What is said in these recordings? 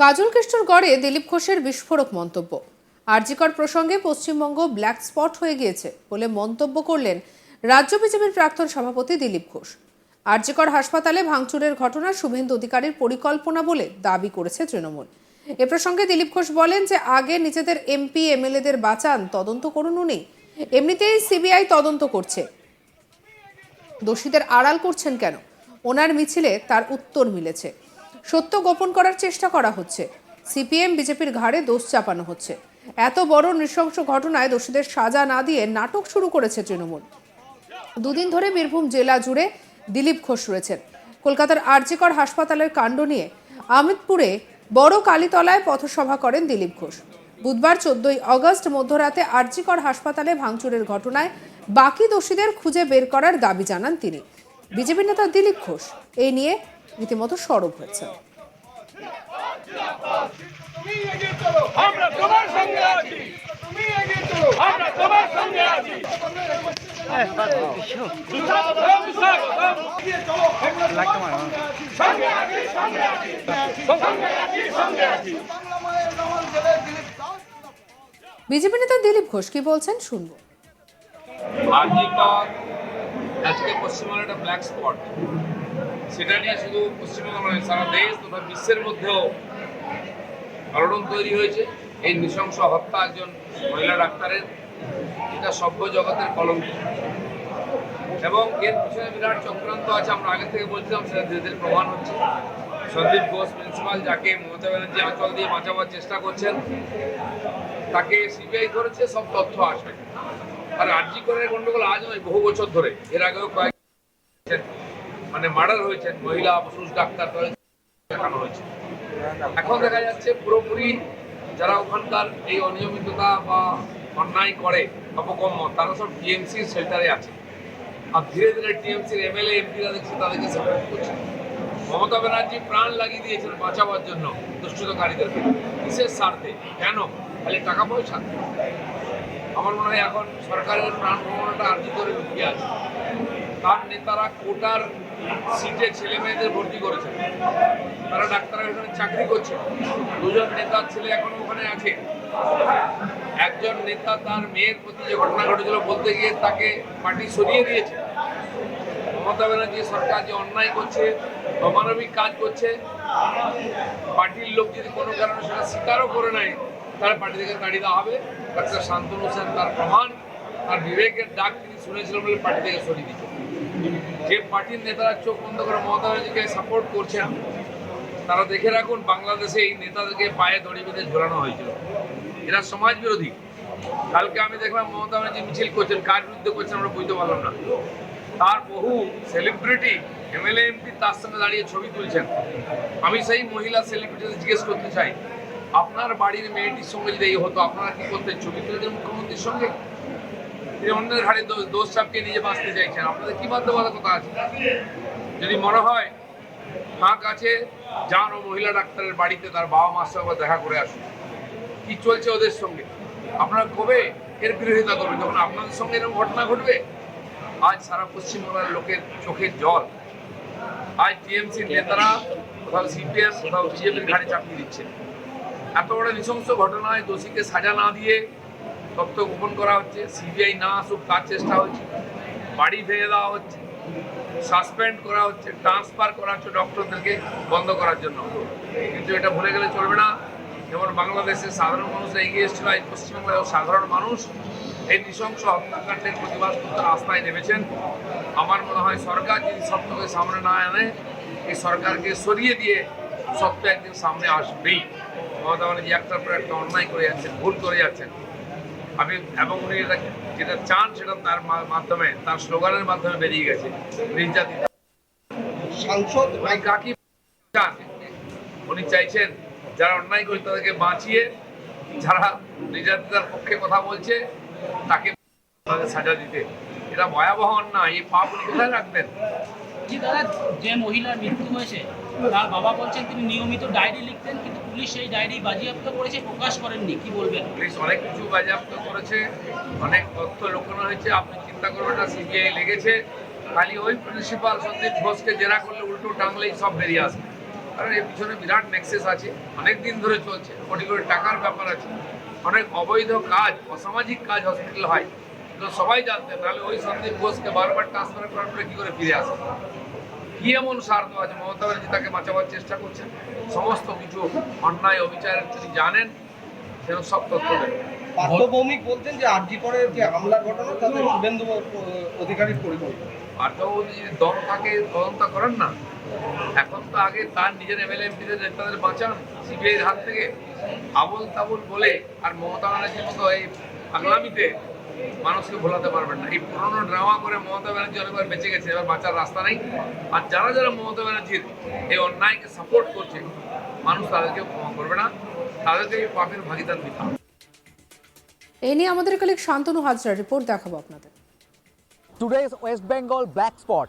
কাজল কৃষ্ণর গড়ে দিলীপ ঘোষের বিস্ফোরক মন্তব্য। আরজিকর প্রসঙ্গে পশ্চিমবঙ্গ ব্ল্যাক স্পট হয়ে গিয়েছে বলে মন্তব্য করলেন রাজ্য বিজেপির প্রাক্তন সভাপতি দিলীপ ঘোষ। আরজিকর হাসপাতালে ভাঙচুরের ঘটনা শুভেন্দু অধিকারীর পরিকল্পনা বলে দাবি করেছে তৃণমূল। এ প্রসঙ্গে দিলীপ ঘোষ বলেন যে, আগে নিজেদের এমপি, এমএলএদের বাঁচান, তদন্ত করুন উনি। এমনিতেই সিবিআই তদন্ত করছে। দোষীদের আড়াল করছেন কেন? ওনার মিছিলে তার উত্তর মিলেছে। সত্য গোপন করার চেষ্টা করা হচ্ছে। সিপিএম, বিজেপির ঘাড়ে দোষ চাপানো হচ্ছে। এত বড় নৃশংস ঘটনায় দোষীদের সাজা না দিয়ে নাটক শুরু করেছে তৃণমূল। দুদিন ধরে বীরভূম জেলা জুড়ে দিলীপ ঘোষ রয়েছেন। কলকাতার আরজিকর হাসপাতালের কাণ্ড নিয়ে আমিতপুরে বড় কালীতলায় পথসভা করেন দিলীপ ঘোষ। বুধবার চোদ্দই অগস্ট মধ্যরাতে আরজিকর হাসপাতালে ভাঙচুরের ঘটনায় বাকি দোষীদের খুঁজে বের করার দাবি জানান তিনি। বিজেপি নেতা দিলীপ ঘোষ। এই নিয়ে রীতিমতো সরব হয়েছেন। তুমি এগিয়ে চলো আমরা তোমার সঙ্গে আছি। তুমি এগিয়ে চলো আমরা তোমার সঙ্গে আছি। এগিয়ে চলো আমরা সঙ্গে আছি সঙ্গে আছি সঙ্গে আছি সঙ্গে আছি বাংলা মায়ের রহমান জেলার দিলীপ দাস বিজেপি নেতা দিলীপ ঘোষ কি বলছেন শুনব। আজকে পশ্চিমবঙ্গের একটা ব্ল্যাক স্পট সেটা নিয়ে শুধু পশ্চিমবঙ্গ নয়, সারা দেশ তথা বিশ্বের মধ্যেও আলোড়ন তৈরি হয়েছে। এই নৃশংস হত্যা একজন মহিলা ডাক্তারের এটা সভ্য জগতের কলঙ্ক। এবং এর পিছনে বিরাট চক্রান্ত আছে, আমরা আগে থেকে বলছিলাম, সেটা ধীরে ধীরে প্রমাণ হচ্ছে। সন্দীপ ঘোষ, প্রিন্সিপাল, যাকে মমতা ব্যানার্জি আঁচল দিয়ে বাঁচাবার চেষ্টা করছেন, তাকে সিবিআই ধরেছে, সব তথ্য আসবে। আর আরজি করে গন্ডগোল আজ নয়, বহু বছর ধরে। এর আগেও কয়েক মানে মার্ডার হয়েছে মহিলা, পুরুষ, ডাক্তার দেখানো হয়েছে। এখন দেখা যাচ্ছে পুরোপুরি যারা ওখানকার এই অনিয়মিততা বা অন্যায় করে, অপকর্ম, তারা সব টিএমসি শেল্টারে আছে। আর ধীরে ধীরে টিএমসির এমএলএ এমপিরা দেখছে তাদেরকে সাপোর্ট করছে। মমতা ব্যানার্জি প্রাণ লাগিয়ে দিয়েছেন বাঁচাবার জন্য দুষ্কৃতকারীদেরকে বিশেষ স্বার্থে? কেন? খালি টাকা পয়সা? আমার মনে হয় এখন সরকারের প্রাণ ভ্রমণটা আর্জি করে লুকিয়ে আছে। তার নেতারা কোটার সিটে ছেলে মেয়েদের ভর্তি করেছে। তারা ডাক্তারের এখানে চাকরি করছে। দুজন নেতার ছেলে এখনও ওখানে আছে। একজন নেতা তার মেয়ের প্রতি যে ঘটনা ঘটেছিল বলতে গিয়ে তাকে পার্টি সরিয়ে দিয়েছে। মমতা ব্যানার্জি সরকার যে অন্যায় করছে অমানবিক কাজ করছে পার্টির লোক যদি কোনো কারণে সেটা স্বীকারও করে নেয়, তাহলে পার্টি থেকে তাড়িয়ে দেওয়া হবে। ডাক্তার শান্তনু সেন তার প্রমাণ তার বিবেকের ডাক তিনি শুনেছিলেন বলে পার্টি থেকে সরিয়ে দিচ্ছে যে পার্টির নেতারা চোখ বন্ধ করে মমতা ব্যানার্জিকে সাপোর্ট করছেন, তারা দেখে রাখুন বাংলাদেশে এই নেতাদেরকে পায়ে দড়ি বেঁধে ঝোলানো হয়েছিল। এরা সমাজ বিরোধী। কালকে আমি দেখলাম মমতা ব্যানার্জি মিছিল করছেন, কার বিরুদ্ধে করছেন আমরা বুঝতে পারলাম না। তার বহু সেলিব্রিটি এমএলএ এমপি তার সঙ্গে দাঁড়িয়ে ছবি তুলছেন। আমি সেই মহিলা সেলিব্রিটিদের জিজ্ঞেস করতে চাই, আপনার বাড়ির মেয়েটির সঙ্গে যদি এই হতো, আপনারা কি করতেন? ছবি তুলেছেন মুখ্যমন্ত্রীর সঙ্গে? তিনি অন্যের ঘাড়ে দোষ- চাপিয়ে নিজে বাঁচতে চাইছেন। আপনাদের কি বাধ্যবাধকতা আছে? যদি মনে হয় ফাঁক আছে যান ও মহিলা ডাক্তারের বাড়িতে তার বাবা মার সঙ্গে দেখা করে আসুন। কি চলছে ওদের সঙ্গে? আপনারা কবে এর বিরোধিতা করবেন? যখন আপনাদের সঙ্গে এরকম ঘটনা ঘটবে? আজ সারা পশ্চিমবাংলার লোকের চোখের জল। আজ টিএমসির নেতারা কোথাও সিপিএম, কোথাও বিজেপির ঘাড়ে চাপিয়ে দিচ্ছে এত বড় নৃশংস ঘটনায় দোষীকে সাজা না দিয়ে তথ্য গোপন করা হচ্ছে সিবিআই না আসুক তার চেষ্টা হচ্ছে, বাড়ি ভেঙে দেওয়া হচ্ছে সাসপেন্ড করা হচ্ছে ট্রান্সফার করা হচ্ছে ডক্টরদেরকে বন্ধ করার জন্য। কিন্তু এটা ভুলে গেলে চলবে না। যেমন বাংলাদেশের সাধারণ মানুষরা এগিয়ে এসেছিল, এই পশ্চিমবঙ্গের সাধারণ মানুষ, এই নৃশংস হত্যাকাণ্ডের প্রতিবাদ করতে রাস্তায় নেমেছেন। আমার মনে হয় সরকার যদি সত্যকে সামনে না আনে, এই সরকারকে সরিয়ে দিয়ে সত্য একদিন সামনে আসবেই। মমতা ব্যানার্জি একটার পর একটা অন্যায় করে যাচ্ছেন, ভুল করে যাচ্ছেন। আমি এবং উনি এটা যেটা চান সেটা তার মাধ্যমে তার স্লোগানের মাধ্যমে বেরিয়ে গেছে নির্যাতিত। সাংসদ উনি কাকে চান উনি চাইছেন যারা অন্যায় করে তাদেরকে বাঁচিয়ে যারা নির্যাতিতার পক্ষে কথা বলছে তাকে তাদের সাজা দিতে। এটা ভয়াবহ অন্যায় এই পাপ উনি কোথায় রাখবেন? দাদা যে মহিলার মৃত্যু হয়েছে তার বাবা বলছেন তিনি নিয়মিত ডায়েরি লিখতেন, কিন্তু পুলিশ সেই ডায়েরি বাজেয়াপ্ত করেছে, প্রকাশ করেননি। কি বলবেন? পুলিশ অনেক কিছু বাজেয়াপ্ত করেছে, অনেক তথ্য লুকানো হয়েছে, আপনি চিন্তা করবেন না, সিবিআই লেগেছে। খালি ওই প্রিন্সিপাল সন্দীপ ঘোষকে জেরা করলে উল্টো টাঙলেই সব বেরিয়ে আসবে। কারণ এর পিছনে বিরাট নেক্সেস আছে, অনেক দিন ধরে চলছে, কোটি কোটি টাকার ব্যাপার আছে। অনেক অবৈধ কাজ, অসামাজিক কাজ হসপিটাল হয়। তো সবাই জানতেন, তাহলে ওই সন্দীপ ঘোষকে বারবার ট্রান্সফার করার পরে কি করে ফিরে আসে কি এমন স্বার্থ আছে? মমতা ব্যানার্জি তাকে বাঁচাবার চেষ্টা করছেন। সমস্ত কিছু অন্যায় অবিচারের তিনি জানেন সেরকম সব তথ্য দেবেন বলছেন যে আরজি করে যে হামলার ঘটনা তাতে শুভেন্দু অধিকারীর পরিকল্পনা। পার্থবাবু যদি দম থাকে তদন্ত করেন না। এখন তো আগে তার নিজের এমএলএ এমপিদের নেতাদের বাঁচান সিবিআইয়ের হাত থেকে। আবল তাবল বলে আর মমতা ব্যানার্জির মতো এই পাগলামিতে মানুষকে ভোলাতে পারবেন না। এই পুরনো ড্রামা করে মমতা ব্যানার্জি অনেকবার বেঁচে গেছে এবার বাঁচার রাস্তা নেই। আর যারা যারা মমতা ব্যানার্জির এই অন্যায়কে সাপোর্ট করছে মানুষ তাদেরকে ক্ষমা করবে না। তাদেরকে এই পাপের ভাগিদার দিতে হবে। এই নিয়ে আমাদের কলিগ শান্তনু হাজরা রিপোর্ট দেখাবো আপনাদের। Today's West Bengal black spot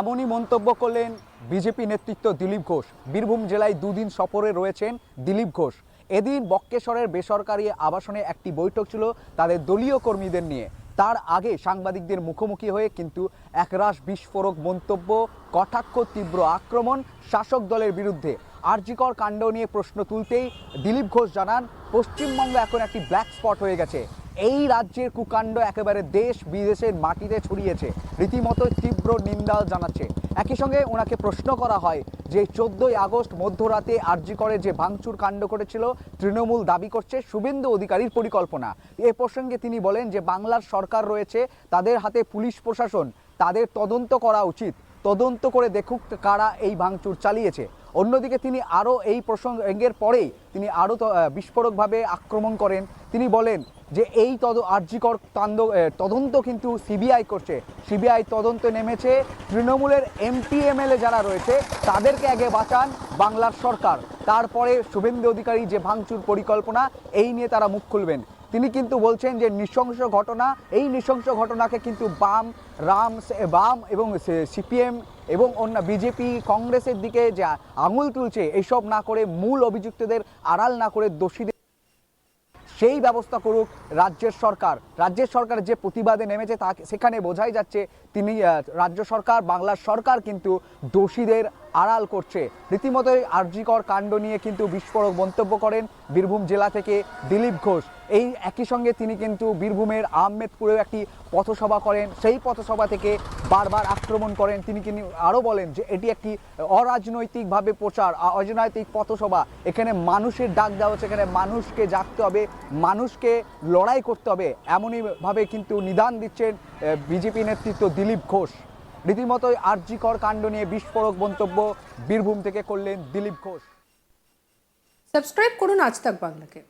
এমনই মন্তব্য করলেন বিজেপি নেতৃত্ব দিলীপ ঘোষ। বীরভূম জেলায় দুদিন সফরে রয়েছেন দিলীপ ঘোষ। এদিন বক্কেশ্বরের বেসরকারি আবাসনে একটি বৈঠক ছিল তাদের দলীয় কর্মীদের নিয়ে। তার আগে সাংবাদিকদের মুখোমুখি হয়ে কিন্তু একরাশ বিস্ফোরক মন্তব্য, কটাক্ষ, তীব্র আক্রমণ শাসক দলের বিরুদ্ধে। আরজিকর কাণ্ড নিয়ে প্রশ্ন তুলতেই দিলীপ ঘোষ জানান, পশ্চিমবঙ্গ এখন একটি ব্ল্যাক স্পট হয়ে গেছে। এই রাজ্যের কুকাণ্ড একেবারে দেশ বিদেশের মাটিতে ছড়িয়েছে। রীতিমতো তীব্র নিন্দা জানাচ্ছে। একই সঙ্গে ওনাকে প্রশ্ন করা হয় যে চোদ্দই আগস্ট মধ্যরাতে আরজি করে যে ভাঙচুর কাণ্ড করেছিল, তৃণমূল দাবি করছে শুভেন্দু অধিকারীর পরিকল্পনা। এ প্রসঙ্গে তিনি বলেন যে বাংলার সরকার রয়েছে, তাদের হাতে পুলিশ প্রশাসন, তাদের তদন্ত করা উচিত। তদন্ত করে দেখুক কারা এই ভাঙচুর চালিয়েছে। অন্যদিকে তিনি আরও এই প্রসঙ্গের পরেই তিনি আরও বিস্ফোরকভাবে আক্রমণ করেন। তিনি বলেন যে এই তদ, আর্যিকর তান্দ তদন্ত কিন্তু সিবিআই করছে। সিবিআই তদন্তে নেমেছে। তৃণমূলের এমপি, এমএলএ যারা রয়েছে, তাদেরকে আগে বাঁচান বাংলার সরকার। তারপরে শুভেন্দু অধিকারী যে ভাঙচুর পরিকল্পনা, এই নিয়ে তারা মুখ খুলবেন। তিনি কিন্তু বলছেন যে নৃশংস ঘটনা, এই নৃশংস ঘটনাকে কিন্তু বাম, রাম, বাম এবং সিপিএম এবং অন্য বিজেপি, কংগ্রেসের দিকে যে আঙুল তুলছে এইসব না করে মূল অভিযুক্তদের আড়াল না করে দোষীদের সেই ব্যবস্থা করুক রাজ্যের সরকার। রাজ্যের সরকার যে প্রতিবাদে নেমেছে তা সেখানে বোঝাই যাচ্ছে তিনি রাজ্য সরকার, বাংলার সরকার কিন্তু দোষীদের আড়াল করছে। রীতিমতোই আর্যিকর কাণ্ড নিয়ে কিন্তু বিস্ফোরক মন্তব্য করেন বীরভূম জেলা থেকে দিলীপ ঘোষ। এই একই সঙ্গে তিনি কিন্তু বীরভূমের আহমেদপুরেও একটি পথসভা করেন। সেই পথসভা থেকে বারবার আক্রমণ করেন। তিনি কিন্তু আরও বলেন যে, এটি একটি অরাজনৈতিকভাবে প্রচার অরাজনৈতিক পথসভা। এখানে মানুষের ডাক দেওয়া হচ্ছে, এখানে মানুষকে জাগতে হবে, মানুষকে লড়াই করতে হবে। এমনইভাবে কিন্তু নিদান দিচ্ছেন বিজেপি নেতৃত্ব দিলীপ ঘোষ। রীতিমতোই আর্যিকর কাণ্ড নিয়ে বিস্ফোরক মন্তব্য বীরভূম থেকে করলেন দিলীপ ঘোষ। সাবস্ক্রাইব করুন আজ তাক বাংলাকে।